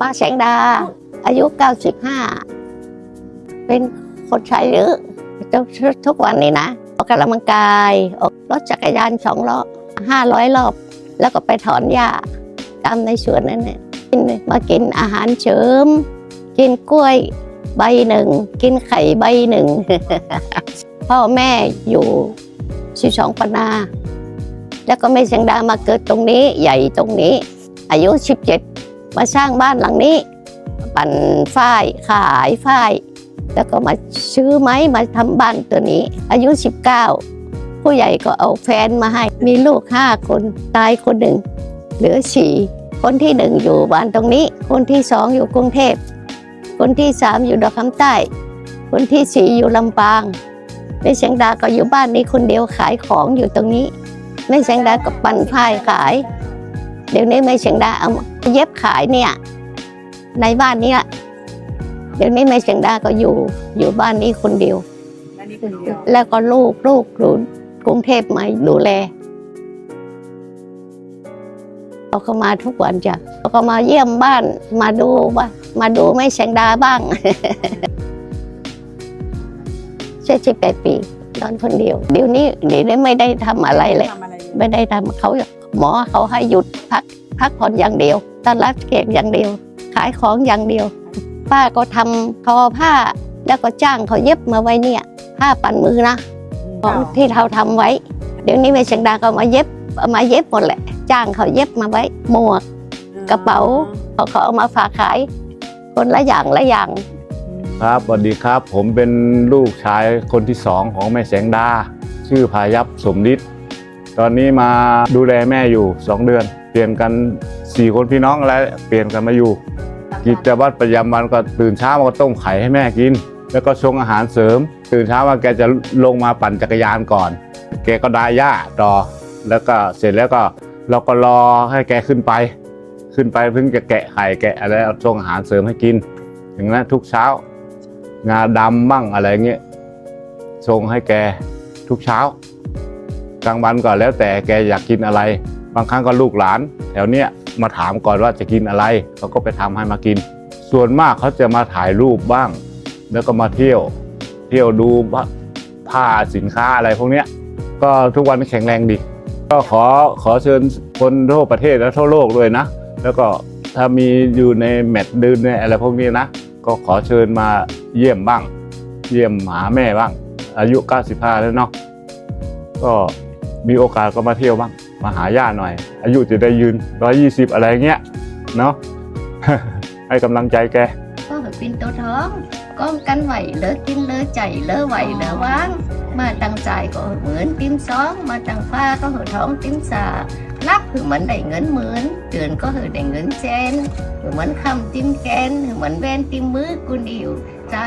ป้าแสงดา อายุ 95 เป็นคนใช้เยอะทุกทุกวันนี้นะ ออกกำลังกาย ออกรถจักรยานสองรอห้าร้อยรอบ แล้วก็ไปถอนหญ้าตามในสวนนั่นเนี่ยกินมากินอาหารเสริม กินกล้วยใบหนึ่ง กินไข่ใบหนึ่ง พ่อแม่อยู่สิสองปนา แล้วก็แม่เสียงดามาเกิดตรงนี้ ใหญ่ตรงนี้ อายุ17 มาสร้างบ้านหลังนี้ ปั่นฝ้ายขายฝ้ายแล้วก็มาซื้อไม้มาทำบ้านตัวนี้ อายุ 19 ผู้ใหญ่ก็เอาแฟนมาให้ มีลูกห้าคนตายคนหนึ่งเหลือสี่คนที่หนึ่งอยู่บ้านตรงนี้ คนที่สองอยู่กรุงเทพคนที่สามอยู่ดอกคำใต้ คนที่สี่อยู่ลำปางแม่เสียงดาก็อยู่บ้านนี้คนเดียวขายของอยู่ตรงนี้แม่เสียงดาก็ปั่นฝ้ายขาย เดี๋ยวนี้แม่เสียงดาเอามาเย็บขายเนี่ยในบ้านนี้ละเดี๋ยวนี้แม่เสียงดาก็อยู่อยู่บ้านนี้คนเดียวอันนี้คนเดียว แล้วก็ลูกลูกอยู่กรุงเทพมาดูแลเขาก็มาทุกวันจ้ะเขาก็มาเยี่ยมบ้านมาดูว่ามาดูแม่เสียงดาบ้างเจ็ดสิบแปดปีนอนคนเดียว เดี๋ยวนี้เดี๋ยวนี้ไม่ได้ทำอะไรเลยทำอะไรเลย ไม่ได้ทำเขา หมอเขาให้หยุดพักพักผ่อนอย่างเดียวต้อนรับแขกอย่างเดียว ขายของอย่างเดียว ป้าก็ทำทอผ้าแล้วก็จ้างเขาเย็บมาไว้เนี่ยผ้าปั่นมือนะของที่เราทำไว้ เดี๋ยวนี้แม่เชียงดาก็มาเย็บมาเย็บหมดแหละ จ้างเขาเย็บมาไว้ หมวก กระเป๋าเขาเขาเอามาฝากขาย คนละอย่างละอย่าง ครับสวัสดีครับ ผมเป็นลูกชายคนที่สองของแม่แสงดา ชื่อพายัพสมฤทธิ์ ตอนนี้มาดูแลแม่อยู่ 2 เดือน เปลี่ยนกัน 4 คนพี่น้องแล้วเปลี่ยนกันมาอยู่ กิจวัตรประจำวันก็ตื่นเช้ามาก็ต้มไข่ให้แม่กิน แล้วก็ชงอาหารเสริม ตื่นเช้ามาแกจะลงมาปั่นจักรยานก่อน แกก็ดายหญ้าต่อ แล้วก็เสร็จแล้วก็เราก็รอให้แกขึ้นไป ขึ้นไปเพิ่งจะแกะไข่แกะอะไรเอาชงอาหารเสริมให้กิน อย่างนั้นทุกเช้า งาดำบ้างอะไรเงี้ยชงให้แกทุกเช้า กลางวันก่อนแล้วแต่แกอยากกินอะไร บางครั้งก็ลูกหลาน แถวเนี้ยมาถามก่อนว่าจะกินอะไรเขาก็ไปทำให้มากิน ส่วนมากเขาจะมาถ่ายรูปบ้าง แล้วก็มาเที่ยว เที่ยวดูผ้าสินค้าอะไรพวกเนี้ยก็ทุกวันแข็งแรงดี ก็ขอขอเชิญคนทั่วประเทศและทั่วโลกด้วยนะ แล้วก็ถ้ามีอยู่ในแมตช์เดินในอะไรพวกนี้นะ ก็ขอเชิญมาเยี่ยมบ้าง เยี่ยมหาแม่บ้าง อายุ 95 แล้วเนาะก็ มีโอกาสก็มาเที่ยวบ้างมาหาย่าหน่อย อายุจะได้ยืน120อะไรเงี้ยเนาะให้กำลังใจแกก็เป็นตัวท้องก้องกันไหวเลอกินเลอใจเลอไหวเลอว่าง มาตั้งใจก็เหมือนติ้มสอง มาตั้งฟ้าก็เหอท้องติ้มสารับคือเหมือนได้เงินหมื่นเดือนก็เหอได้เงินแสนคือเหมือนคำติ้มแกนคือเหมือนแวนติ้มมือกุนอิวจ้า